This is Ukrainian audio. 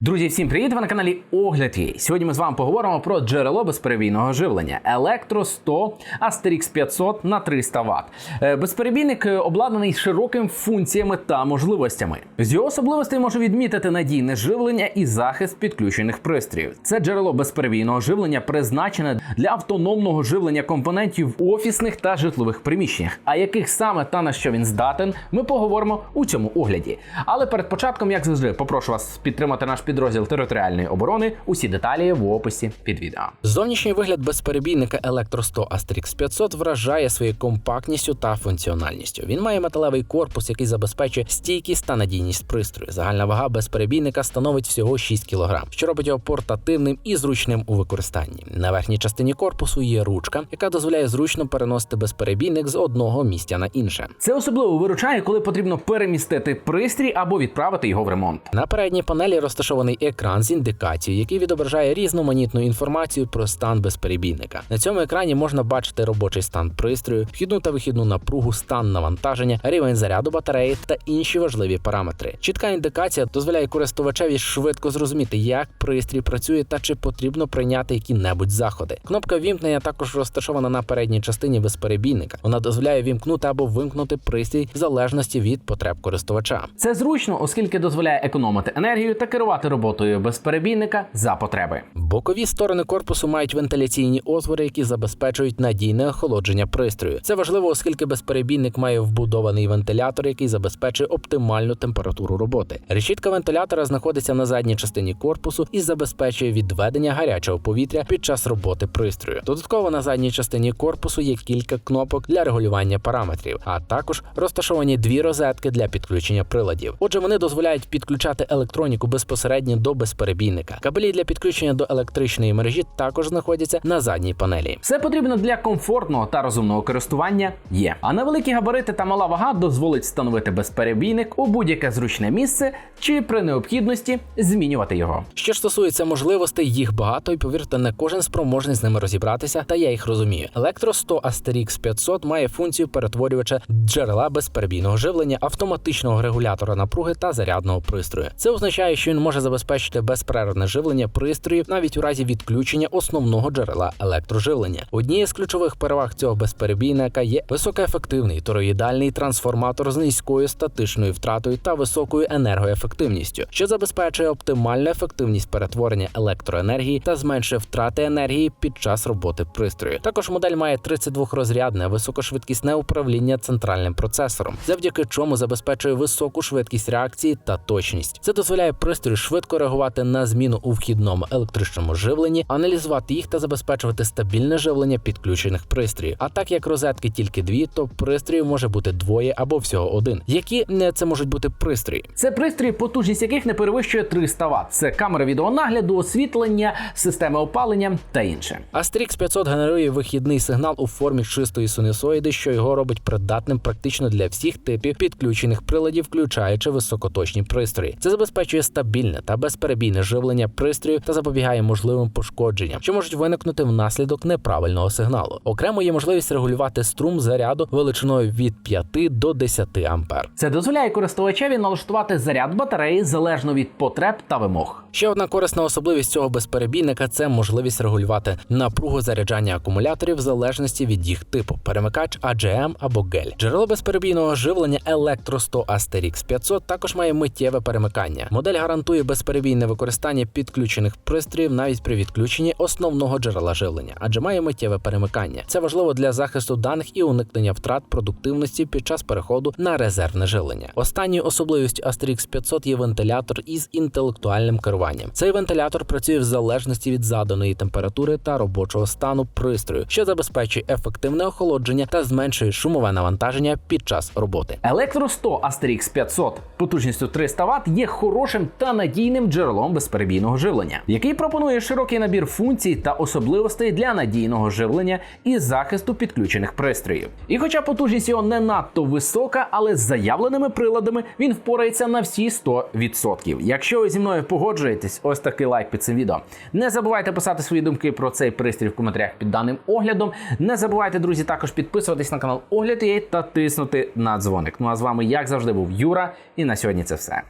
Друзі, всім привіт! Ви на каналі Огляд Є. Сьогодні ми з вами поговоримо про джерело безперебійного живлення Електро 100 Asterix 500 на 300 Вт. Е, Безперебійник е, обладнаний широкими функціями та можливостями. З його особливостей можу відмітити надійне живлення і захист підключених пристроїв. Це джерело безперебійного живлення призначене для автономного живлення компонентів в офісних та житлових приміщеннях. А яких саме та на що він здатен, ми поговоримо у цьому огляді. Але перед початком, як завжди, попрошу вас підтримати наш підрозділ територіальної оборони. Усі деталі в описі під відео. Зовнішній вигляд безперебійника Electro 100 Asterix 500 вражає своєю компактністю та функціональністю. Він має металевий корпус, який забезпечує стійкість та надійність пристрою. Загальна вага безперебійника становить всього 6 кг, що робить його портативним і зручним у використанні. На верхній частині корпусу є ручка, яка дозволяє зручно переносити безперебійник з одного місця на інше. Це особливо виручає, коли потрібно перемістити пристрій або відправити його в ремонт. На передній панелі розташований екран з індикацією, який відображає різноманітну інформацію про стан безперебійника. На цьому екрані можна бачити робочий стан пристрою, вхідну та вихідну напругу, стан навантаження, рівень заряду батареї та інші важливі параметри. Чітка індикація дозволяє користувачеві швидко зрозуміти, як пристрій працює та чи потрібно прийняти які-небудь заходи. Кнопка вімкнення також розташована на передній частині безперебійника. Вона дозволяє вімкнути або вимкнути пристрій в залежності від потреб користувача. Це зручно, оскільки дозволяє економити енергію та керувати роботою безперебійника за потреби. Бокові сторони корпусу мають вентиляційні отвори, які забезпечують надійне охолодження пристрою. Це важливо, оскільки безперебійник має вбудований вентилятор, який забезпечує оптимальну температуру роботи. Решітка вентилятора знаходиться на задній частині корпусу і забезпечує відведення гарячого повітря під час роботи пристрою. Додатково на задній частині корпусу є кілька кнопок для регулювання параметрів, а також розташовані дві розетки для підключення приладів. Отже, вони дозволяють підключати електроніку безпосередньо до безперебійника. Кабелі для підключення до електричної мережі також знаходяться на задній панелі. Все потрібно для комфортного та розумного користування є. А на великі габарити та мала вага дозволить встановити безперебійник у будь-яке зручне місце чи при необхідності змінювати його. Що ж стосується можливостей, їх багато, і повірте, не кожен спроможний з ними розібратися, та я їх розумію. Електро 100 Asterix 500 має функцію перетворювача джерела безперебійного живлення, автоматичного регулятора напруги та зарядного пристрою. Це означає, що він може забезпечити безперервне живлення пристроїв навіть у разі відключення основного джерела електроживлення. Однією з ключових переваг цього безперебійника є високоефективний тороїдальний трансформатор з низькою статичною втратою та високою енергоефективністю, що забезпечує оптимальну ефективність перетворення електроенергії та зменшує втрати енергії під час роботи пристрою. Також модель має 32-розрядне високошвидкісне управління центральним процесором, завдяки чому забезпечує високу швидкість реакції та точність. Це дозволяє пристрою швидко реагувати на зміну у вхідному електричному живленні, аналізувати їх та забезпечувати стабільне живлення підключених пристроїв. А так як розетки тільки дві, то пристроїв може бути двоє або всього один. Які не це можуть бути пристрої? Це пристрої, потужність яких не перевищує 300 Вт. Це камери відеонагляду, освітлення, системи опалення та інше. Asterix 500 генерує вихідний сигнал у формі чистої синусоїди, що його робить придатним практично для всіх типів підключених приладів, включаючи високоточні пристрої. Це забезпечує стабільне та безперебійне живлення пристрою та запобігає можливим пошкодженням, що можуть виникнути внаслідок неправильного сигналу. Окремо є можливість регулювати струм заряду величиною від 5 до 10 ампер. Це дозволяє користувачеві налаштувати заряд батареї залежно від потреб та вимог. Ще одна корисна особливість цього безперебійника це можливість регулювати напругу заряджання акумуляторів в залежності від їх типу перемикач AGM або гель. Джерело безперебійного живлення Electro 100 Asterix 500 також має миттєве перемикання. Модель гарантує безперебійне використання підключених пристроїв навіть при відключенні основного джерела живлення, адже має миттєве перемикання. Це важливо для захисту даних і уникнення втрат продуктивності під час переходу на резервне живлення. Останньою особливістю Asterix 500 є вентилятор із інтелектуальним керуванням. Цей вентилятор працює в залежності від заданої температури та робочого стану пристрою, що забезпечує ефективне охолодження та зменшує шумове навантаження під час роботи. Electro 100 Asterix 500 потужністю 300 Вт є хорошим та надійним джерелом безперебійного живлення, який пропонує широкий набір функцій та особливостей для надійного живлення і захисту підключених пристроїв. І хоча потужність його не надто висока, але з заявленими приладами він впорається на всі 100%. Якщо ви зі мною погоджуєтесь, ось такий лайк під цим відео. Не забувайте писати свої думки про цей пристрій в коментарях під даним оглядом. Не забувайте, друзі, також підписуватись на канал Огляд Є та тиснути на дзвоник. Ну а з вами, як завжди, був Юра, і на сьогодні це все.